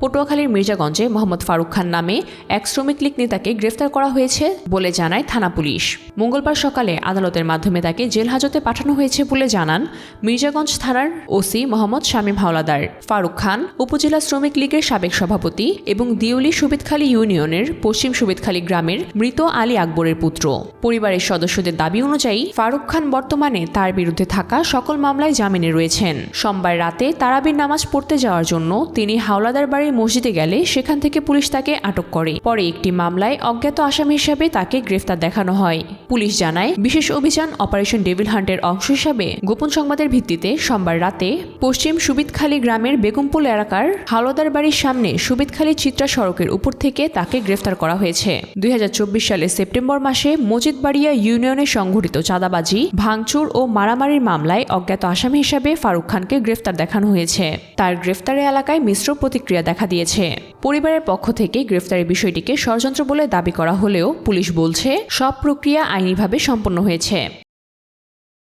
পটুয়াখালীর মির্জাগঞ্জে মোহাম্মদ ফারুক খান নামে এক শ্রমিক লীগ নেতাকে গ্রেফতার করা হয়েছে বলে জানায় থানা পুলিশ। মঙ্গলবার সকালে আদালতের মাধ্যমে তাকে জেল হাজতে পাঠানো হয়েছে বলে জানান মির্জাগঞ্জ থানার ওসি মোহাম্মদ শামীম হাওলাদার। ফারুক খান উপজেলা শ্রমিক লীগের সাবেক সভাপতি এবং দিউলি সুবিদখালী ইউনিয়নের পশ্চিম সুবিদখালী গ্রামের মৃত আলী আকবরের পুত্র। পরিবারের সদস্যদের দাবি অনুযায়ী ফারুক খান বর্তমানে তার বিরুদ্ধে থাকা সকল মামলায় জামিনে রয়েছেন। সোমবার রাতে তারাবির নামাজ পড়তে যাওয়ার জন্য তিনি হাওলাদার বাড়ির মসজিদে গেলে সেখান থেকে পুলিশ তাকে আটক করে। পরে একটি মামলায় অজ্ঞাত আসামি হিসাবে তাকে গ্রেফতার দেখানো হয়। পুলিশ জানায়, বিশেষ অভিযান অপারেশন ডেভিল হান্টের অংশ হিসাবে গোপন সংবাদের ভিত্তিতে সোমবার রাতে পশ্চিম সুবিদখালী গ্রামের বেগমপুল এলাকার হালদার বাড়ির সামনে সুবিদখালী চিত্রা সড়কের উপর থেকে তাকে গ্রেফতার করা হয়েছে। দুই সালের সেপ্টেম্বর মাসে মজিদবাড়িয়া ইউনিয়নে সংঘটিত চাঁদাবাজি, ভাঙচুর ও মারামারির মামলায় অজ্ঞাত আসামি হিসাবে ফারুক খানকে গ্রেফতার দেখানো হয়েছে। তার গ্রেফতারে এলাকায় মিশ্র প্রতিক্রিয়া দেখা দিয়েছে। পরিবারের পক্ষ থেকে গ্রেফতারি বিষয়টিকে ষড়যন্ত্র বলে দাবি করা হলেও পুলিশ বলছে, সব প্রক্রিয়া আইনিভাবে সম্পন্ন হয়েছে।